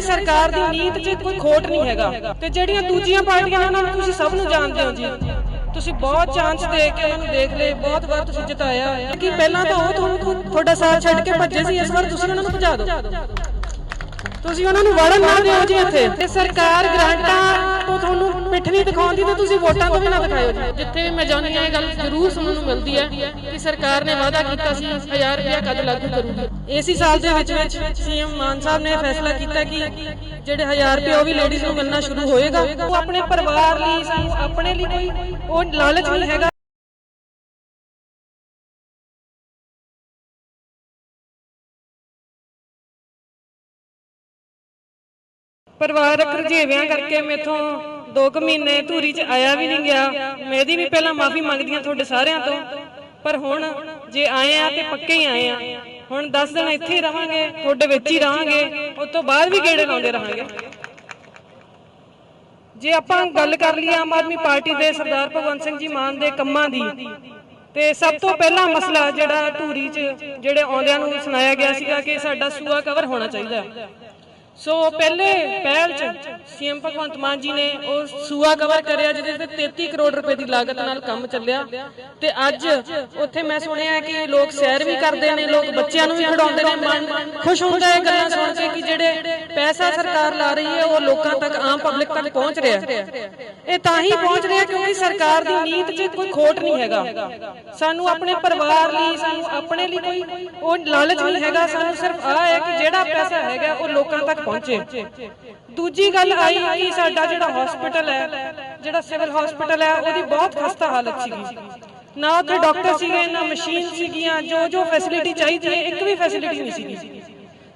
ਕਿਉਂਕਿ ਸਰਕਾਰ ਦੀ ਨੀਤ 'ਚ ਕੋਈ ਖੋਟ ਨਹੀਂ ਹੈਗਾ। ਤੇ ਜਿਹੜੀਆਂ ਦੂਜੀਆਂ ਪਾਰਟੀਆਂ ਉਹਨਾਂ ਨੂੰ ਤੁਸੀਂ ਸਭ ਨੂੰ ਜਾਣਦੇ ਹੋ ਜੀ। ਤੁਸੀਂ ਬਹੁਤ ਚਾਂਸ ਦੇ ਕੇ ਉਹਨਾਂ ਨੂੰ ਦੇਖ ਲਏ, ਬਹੁਤ ਵਾਰ ਤੁਸੀਂ ਜਿਤਾਇਆ। ਕਿ ਪਹਿਲਾਂ ਤਾਂ ਉਹ ਤੁਹਾਨੂੰ ਤੁਹਾਡਾ ਸਾਥ ਛੱਡ ਕੇ ਭੱਜੇ ਸੀ, ਇਸ ਵਾਰ ਤੁਸੀਂ ਉਹਨਾਂ ਨੂੰ ਭਜਾ ਦਿਓ। ਤੁਸੀਂ ਉਹਨਾਂ ਨੂੰ ਵੜਨ ਨਾ ਦਿਓ ਜੀ ਇੱਥੇ। ਤੇ ਸਰਕਾਰ ਗ੍ਰਾਂਟਾਂ ਤੋਂ ਪਿੱਠ ਨਹੀਂ ਦਿਖਾਉਂਦੀ ਤੇ ਤੁਸੀਂ ਵੋਟਾਂ ਤੋਂ ਵੀ ਨਾ ਦਿਖਾਇਓ ਜੀ। ਜਿੱਥੇ ਵੀ ਮੈਂ ਜਾਂਦੀ ਹਾਂ, ਇਹ ਗੱਲ ਜ਼ਰੂਰ ਸੁਣਨ ਨੂੰ ਮਿਲਦੀ ਹੈ ਕਿ ਸਰਕਾਰ ਨੇ ਵਾਅਦਾ ਕੀਤਾ ਸੀ 1000 ਰੁਪਇਆ ਕਦ ਲਾਗੂ ਕਰੂਗੀ। ਇਸੇ ਸਾਲ ਦੇ ਵਿੱਚ ਵਿੱਚ ਸੀਐਮ ਮਾਨ ਸਾਹਿਬ ਨੇ ਫੈਸਲਾ ਕੀਤਾ ਕਿ ਜਿਹੜੇ 1000 ਰੁਪਏ ਉਹ ਵੀ ਲੇਡੀਜ਼ ਨੂੰ ਮਿਲਣਾ ਸ਼ੁਰੂ ਹੋਏਗਾ। ਉਹ ਆਪਣੇ ਪਰਿਵਾਰ ਲਈ, ਸਾਨੂੰ ਆਪਣੇ ਲਈ ਕੋਈ ਉਹ ਲਾਲਚ ਨਹੀਂ ਹੈਗਾ। ਪਰਿਵਾਰਕ ਰਜੇਵਿਆਂ ਕਰਕੇ ਮੇਥੋਂ 2 ਕੁ ਮਹੀਨੇ ਧੂਰੀ 'ਚ ਆਇਆ ਵੀ ਨਹੀਂ ਗਿਆ। ਮੈਂ ਇਹਦੀ ਵੀ ਪਹਿਲਾਂ ਮਾਫੀ ਮੰਗਦੀ ਤੁਹਾਡੇ ਸਾਰਿਆਂ ਤੋਂ। ਪਰ ਹੁਣ ਜੇ ਆਏ ਆ ਤੇ ਪੱਕੇ ਹੀ ਆਏ ਆ। ਹੁਣ 10 ਦਿਨ ਇੱਥੇ ਹੀ ਰਵਾਂਗੇ, ਤੁਹਾਡੇ ਵਿੱਚ ਹੀ ਰਵਾਂਗੇ। ਉਸ ਤੋਂ ਬਾਅਦ ਵੀ ਗੇੜੇ ਲਾਉਂਦੇ ਰਹਾਂਗੇ। ਜੇ ਆਪਾਂ ਗੱਲ ਕਰ ਲਈਏ ਆਮ ਆਦਮੀ ਪਾਰਟੀ ਦੇ ਸਰਦਾਰ ਭਗਵੰਤ ਸਿੰਘ ਜੀ ਮਾਨ ਦੇ ਕੰਮਾਂ ਦੀ, ਤੇ ਸਭ ਤੋਂ ਪਹਿਲਾ ਮਸਲਾ ਜਿਹੜਾ ਧੂਰੀ 'ਚ ਜਿਹੜੇ ਆਉਂਦਿਆਂ ਨੂੰ ਸੁਣਾਇਆ ਗਿਆ ਸੀਗਾ ਕਿ ਸਾਡਾ ਸੂਆ ਕਵਰ ਹੋਣਾ ਚਾਹੀਦਾ। ਸੋ ਪਹਿਲੇ ਪਹਿਲ ਚ ਸੀਐਮ ਭਗਵੰਤ ਮਾਨ ਜੀ ਨੇ ਉਹ ਸੂਆ ਕਵਰ ਕਰਿਆ ਜਿਹਦੇ ਤੇ 33 ਕਰੋੜ ਰੁਪਏ ਦੀ ਲਾਗਤ ਨਾਲ ਕੰਮ ਚੱਲਿਆ ਤੇ ਅੱਜ ਉੱਥੇ ਮੈਂ ਸੁਣਿਆ ਕਿ ਲੋਕ ਸੈਰ ਵੀ ਕਰਦੇ ਨੇ, ਲੋਕ ਬੱਚਿਆਂ ਨੂੰ ਵੀ ਖਿਡਾਉਂਦੇ ਨੇ, ਮਨ ਖੁਸ਼ ਹੁੰਦਾ ਹੈ ਗੱਲਾਂ ਸੁਣ ਕੇ ਕਿ ਜਿਹੜੇ ਪੈਸਾ ਸਰਕਾਰ ਲਾ ਰਹੀ ਹੈ, ਉਹ ਲੋਕਾਂ ਤੱਕ, ਆਮ ਪਬਲਿਕ ਤੱਕ ਪਹੁੰਚ ਰਿਹਾ ਹੈ। ਇਹ ਤਾਂ ਹੀ ਪਹੁੰਚ ਰਿਹਾ ਕਿਉਂਕਿ ਸਰਕਾਰ ਦੀ ਨੀਤ 'ਚ ਕੋਈ ਖੋਟ ਨਹੀਂ ਹੈਗਾ। ਸਾਨੂੰ ਆਪਣੇ ਪਰਿਵਾਰ ਲਈ ਸਾਨੂੰ ਆਪਣੇ ਲਈ ਕੋਈ ਉਹ ਲਾਲਚ ਨਹੀਂ ਹੈਗਾ ਸਾਨੂੰ ਸਿਰਫ ਆ ਹੈ ਕਿ ਜਿਹੜਾ ਪੈਸਾ ਹੈਗਾ ਉਹ ਲੋਕਾਂ ਤੱਕ ਪਹੁੰਚੇ। ਦੂਜੀ ਗੱਲ ਆਈ ਕਿ ਸਾਡਾ ਜਿਹੜਾ ਹਸਪੀਟਲ ਹੈ ਜਿਹੜਾ ਸਿਵਲ ਹਸਪੀਟਲ ਹੈ ਉਹਦੀ ਬਹੁਤ ਖਸਤਾ ਹਾਲਤ ਸੀਗੀ। ਨਾ ਉੱਥੇ ਡਾਕਟਰ ਸੀਗੇ ਨਾ ਮਸ਼ੀਨ ਸੀਗੀਆਂ ਜੋ ਜੋ ਫੈਸਿਲਿਟੀ ਚਾਹੀਦੀ ਹੈ ਇੱਕ ਵੀ ਫੈਸਿਲਿਟੀ ਨਹੀਂ ਸੀਗੀ।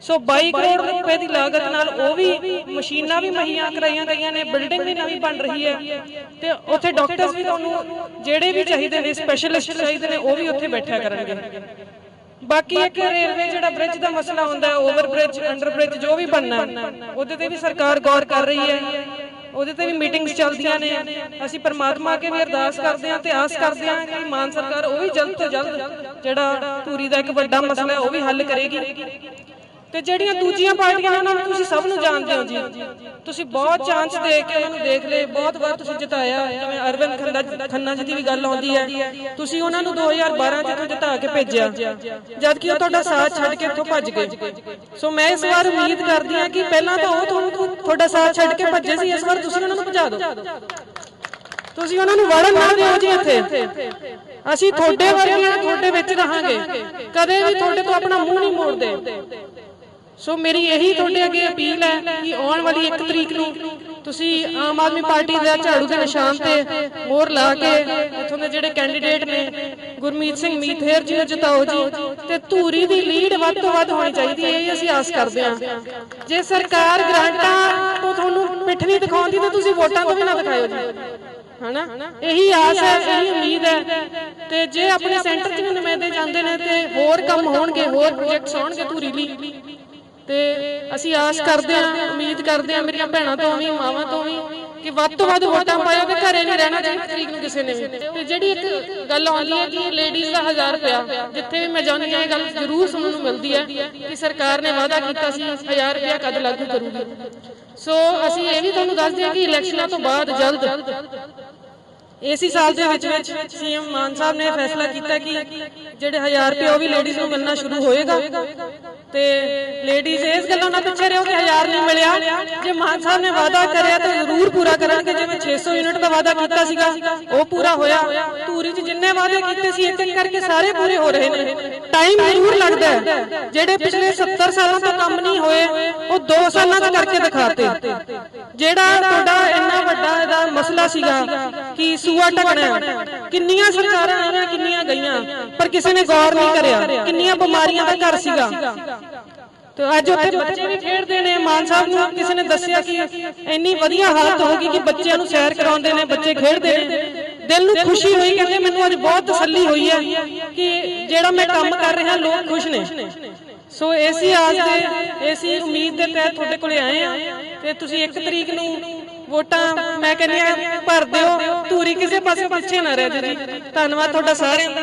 ਸੋ 22 ਕਰੋੜ ਰੁਪਏ ਦੀ ਲਾਗਤ ਨਾਲ ਉਹ ਵੀ ਮਸ਼ੀਨਾਂ ਵੀ ਮੁਹੱਈਆ ਕਰਾਈਆਂ ਗਈਆਂ ਨੇ ਬਿਲਡਿੰਗ ਵੀ ਨਵੀਂ ਬਣ ਰਹੀ ਹੈ। ਤੇ ਉੱਥੇ ਡਾਕਟਰਸ ਵੀ ਤੁਹਾਨੂੰ ਜਿਹੜੇ ਵੀ ਚਾਹੀਦੇ ਨੇ ਸਪੈਸ਼ਲਿਸਟ ਚਾਹੀਦੇ ਨੇ ਉਹ ਵੀ ਉੱਥੇ ਬੈਠਿਆ ਕਰਨਗੇ। ਬਾਕੀ ਇੱਕ ਰੇਲਵੇ ਜਿਹੜਾ ਬ੍ਰਿਜ ਦਾ ਮਸਲਾ ਹੁੰਦਾ ਹੈ ਓਵਰ ਬ੍ਰਿਜ ਅੰਡਰ ਬ੍ਰਿਜ ਜੋ ਵੀ ਬਣਨਾ ਉਹਦੇ ਤੇ ਵੀ ਸਰਕਾਰ ਗੌਰ ਕਰ ਰਹੀ ਹੈ। ਉਹਦੇ ਤੇ ਵੀ ਮੀਟਿੰਗਸ ਚੱਲਦੀਆਂ ਨੇ। ਅਸੀਂ ਪਰਮਾਤਮਾ ਅੱਗੇ ਵੀ ਅਰਦਾਸ ਕਰਦੇ ਹਾਂ ਤੇ ਆਸ ਕਰਦੇ ਹਾਂ ਕਿ ਮਾਨ ਸਰਕਾਰ ਉਹ ਵੀ ਜਲਦ ਤੋਂ ਜਲਦ ਜਿਹੜਾ ਧੂਰੀ ਦਾ ਇੱਕ ਵੱਡਾ ਮਸਲਾ ਹੈ ਉਹ ਵੀ ਹੱਲ ਕਰੇਗੀ ਤੇ ਜਿਹੜੀਆਂ ਦੂਜੀਆਂ ਪਾਰਟੀਆਂ ਨੇ ਉਹਨਾਂ ਨੂੰ ਤੁਸੀਂ ਸਭ ਨੂੰ ਜਾਣਦੇ ਹੋ ਜੀ। ਤੁਸੀਂ ਬਹੁਤ ਚਾਂਸ ਦੇ ਕੇ ਉਹਨਾਂ ਨੂੰ ਦੇਖ ਲਏ, ਬਹੁਤ ਵਾਰ ਤੁਸੀਂ ਜਿਤਾਇਆ। ਜਿਵੇਂ ਅਰਵਿੰਦ ਖੰਨਾ ਖੰਨਾ ਜੀ ਦੀ ਵੀ ਗੱਲ ਆਉਂਦੀ ਹੈ। ਤੁਸੀਂ ਉਹਨਾਂ ਨੂੰ 2012 ਚ ਇੱਥੋਂ ਜਿਤਾ ਕੇ ਭੇਜਿਆ। ਜਦ ਕਿ ਉਹ ਤੁਹਾਡਾ ਸਾਥ ਛੱਡ ਕੇ ਇੱਥੋਂ ਭੱਜ ਗਏ। ਸੋ ਮੈਂ ਇਸ ਵਾਰ ਉਮੀਦ ਕਰਦੀ ਹਾਂ ਕਿ ਪਹਿਲਾਂ ਤਾਂ ਉਹ ਤੁਹਾਨੂੰ ਤੁਹਾਡਾ ਸਾਥ ਛੱਡ ਕੇ ਭੱਜੇ ਸੀ। ਇਸ ਵਾਰ ਤੁਸੀਂ ਉਹਨਾਂ ਨੂੰ ਭਜਾ ਦਿਓ। ਤੁਸੀਂ ਉਹਨਾਂ ਨੂੰ ਵੜਨ ਨਾ ਦਿਓ ਜੀ ਇੱਥੇ। ਅਸੀਂ ਤੁਹਾਡੇ ਵਰਗੇ ਤੁਹਾਡੇ ਵਿੱਚ ਰਹਾਂਗੇ। ਕਦੇ ਵੀ ਤੁਹਾਡੇ ਤੋਂ ਆਪਣਾ ਮੂੰਹ ਨਹੀਂ ਮੋੜਦੇ। ਸੋ ਮੇਰੀ ਇਹੀ ਤੁਹਾਡੇ ਅੱਗੇ ਅਪੀਲ ਹੈ ਕਿ ਆਉਣ ਵਾਲੀ 1 ਤਰੀਕ ਨੂੰ ਤੁਸੀਂ ਆਮ ਆਦਮੀ ਪਾਰਟੀ ਦੇ ਝਾੜੂ ਦੇ ਨਿਸ਼ਾਨ ਤੇ ਮੋਹਰ ਲਾ ਕੇ ਇਥੋਂ ਦੇ ਜਿਹੜੇ ਕੈਂਡੀਡੇਟ ਨੇ ਗੁਰਮੀਤ ਸਿੰਘ ਮੀਤਹੇਰ ਜੀ ਨੂੰ ਜਿਤਾਓ ਜੀ ਤੇ ਧੂਰੀ ਦੀ ਲੀਡ ਵੱਧ ਤੋਂ ਵੱਧ ਹੋਣੀ ਚਾਹੀਦੀ ਹੈ ਇਹ ਅਸੀਂ ਆਸ ਕਰਦੇ ਹਾਂ। ਜੇ ਸਰਕਾਰ ਗ੍ਰਾਂਟਾਂ ਤੋਂ ਤੁਹਾਨੂੰ ਪਿੱਠ ਨਹੀਂ ਦਿਖਾਉਂਦੀ ਤਾਂ ਤੁਸੀਂ ਵੋਟਾਂ ਤੋਂ ਵੀ ਨਾ ਦਿਖਾਇਓ ਜੀ। ਹਨਾ? ਇਹੀ ਆਸ ਹੈ ਇਹੀ ਉਮੀਦ ਹੈ ਤੇ ਜੇ ਆਪਣੇ ਸੈਂਟਰ 'ਚ ਵੀ ਨੁਮਾਇੰਦੇ ਜਾਂਦੇ ਨੇ ਤੇ ਹੋਰ ਕੰਮ ਹੋਣਗੇ ਹੋਰ ਪ੍ਰੋਜੈਕਟਸ ਹੋਣਗੇ ਧੂਰੀ ਲਈ ਤੇ ਅਸੀਂ ਆਸ ਕਰਦੇ ਹਾਂ, ਉਮੀਦ ਕਰਦੇ ਹਾਂ ਮੇਰੀਆਂ ਭੈਣਾਂ ਤੋਂ ਵੀ, ਮਾਵਾਂ ਤੋਂ ਵੀ ਕਿ ਵੱਧ ਤੋਂ ਵੱਧ ਵੋਟਾਂ ਪਾਇਓ ਤੇ ਘਰੇ ਨਹੀਂ ਰਹਿਣਾ ਚਾਹੀਦਾ ਤਰੀਕ ਨੂੰ ਕਿਸੇ ਨੇ ਵੀ। ਤੇ ਜਿਹੜੀ ਇੱਕ ਗੱਲ ਆਉਂਦੀ ਹੈ ਕਿ ਲੇਡੀਜ਼ ਦਾ 1000 ਰੁਪਇਆ, ਜਿੱਥੇ ਵੀ ਮੈਂ ਜਾਂਦੀ ਹਾਂ, ਇਹ ਗੱਲ ਜ਼ਰੂਰ ਸੁਣਨ ਨੂੰ ਮਿਲਦੀ ਹੈ ਕਿ ਸਰਕਾਰ ਨੇ ਵਾਅਦਾ ਕੀਤਾ ਸੀ 1000 ਰੁਪਇਆ ਕਦ ਲਾਗੂ ਕਰੂਗੀ। ਸੋ ਅਸੀਂ ਇਹ ਵੀ ਤੁਹਾਨੂੰ ਦੱਸਦੇ ਹਾਂ ਕਿ ਇਲੈਕਸ਼ਨਾਂ ਤੋਂ ਬਾਅਦ ਜਲਦ ਇਸੇ ਸਾਲ ਦੇ ਵਿੱਚ ਵਿੱਚ ਸੀਐਮ ਮਾਨ ਸਾਹਿਬ ਨੇ ਫੈਸਲਾ ਕੀਤਾ ਕਿ ਜਿਹੜੇ 1000 ਰੁਪਏ ਉਹ ਵੀ ਲੇਡੀਜ਼ ਨੂੰ ਮਿਲਣਾ ਸ਼ੁਰੂ ਹੋਏਗਾ। ਤੇ ਲੇਡੀਜ਼ ਇਸ ਗੱਲੋਂ ਨਾ ਪਿੱਛੇ ਰਹੋ ਕਿ 1000 ਨਹੀਂ ਮਿਲਿਆ। ਜੇ ਮਾਨ ਸਾਹਿਬ ਨੇ ਵਾਅਦਾ ਕਰਿਆ ਤਾਂ ਜ਼ਰੂਰ ਪੂਰਾ ਕਰਨਗੇ। ਜਿਵੇਂ 600 ਯੂਨਿਟ ਦਾ ਵਾਅਦਾ ਕੀਤਾ ਸੀਗਾ, ਉਹ ਪੂਰਾ ਹੋਇਆ। ਧੂਰੀ 'ਚ ਜਿੰਨੇ ਵਾਅਦੇ ਕੀਤੇ ਸੀ ਇੱਕ ਇੱਕ ਕਰਕੇ ਸਾਰੇ ਪੂਰੇ ਹੋ ਰਹੇ ਨੇ। ਟਾਈਮ ਜ਼ਰੂਰ ਲੱਗਦਾ ਹੈ। ਜਿਹੜੇ ਪਿਛਲੇ 70 ਸਾਲਾਂ ਤੋਂ ਕੰਮ ਨਹੀਂ ਹੋਏ, ਉਹ 2 ਸਾਲਾਂ 'ਚ ਕਰਕੇ ਦਿਖਾਤੇ। ਜਿਹੜਾ ਤੁਹਾਡਾ ਇੰਨਾ ਇਹਦਾ ਮਸਲਾ ਸੀਗਾ ਕਿ ਸੂਆ ਢਕਣਾ। ਕਿੰਨੀਆਂ ਸਰਕਾਰਾਂ ਆਈਆਂ ਕਿੰਨੀਆਂ ਗਈਆਂ, ਪਰ ਕਿਸੇ ਨੇ ਗੌਰ ਨਹੀਂ ਕਰਿਆ। ਕਿੰਨੀਆਂ ਬਿਮਾਰੀਆਂ ਦਾ ਘਰ ਸੀਗਾ। ਤੇ ਅੱਜ ਉੱਥੇ ਬੱਚੇ ਵੀ ਖੇਡਦੇ ਨੇ। ਮਾਨ ਸਾਹਿਬ ਨੂੰ ਕਿਸੇ ਨੇ ਦੱਸਿਆ ਕਿ ਇੰਨੀ ਵਧੀਆ ਹਾਲਤ ਹੋ ਗਈ ਕਿ ਬੱਚਿਆਂ ਨੂੰ ਸੈਰ ਕਰਾਉਂਦੇ ਨੇ, ਬੱਚੇ ਖੇਡਦੇ ਨੇ। ਦਿਲ ਨੂੰ ਖੁਸ਼ੀ ਹੋਈ, ਕਹਿੰਦੇ ਮੈਨੂੰ ਅੱਜ ਬਹੁਤ ਤਸੱਲੀ ਹੋਈ ਹੈ ਕਿ ਜਿਹੜਾ ਮੈਂ ਕੰਮ ਕਰ ਰਿਹਾ, ਲੋਕ ਖੁਸ਼ ਨੇ। ਸੋ ਐਸੀ ਆਸ ਤੇ ਐਸੀ ਉਮੀਦ ਦੇ ਤਹਿਤ ਤੁਹਾਡੇ ਕੋਲੇ ਆਏ ਆ ਤੇ ਤੁਸੀਂ 1 ਤਰੀਕ ਨੂੰ ਵੋਟਾਂ ਮੈਂ ਕਹਿੰਦੀ ਆ, ਭਰ ਦਿਓ। ਧੂਰੀ ਕਿਸੇ ਪਾਸੇ ਪਿੱਛੇ ਨਾ ਰਹਿ ਜੀ। ਧੰਨਵਾਦ ਤੁਹਾਡਾ ਸਾਰਿਆਂ ਦਾ।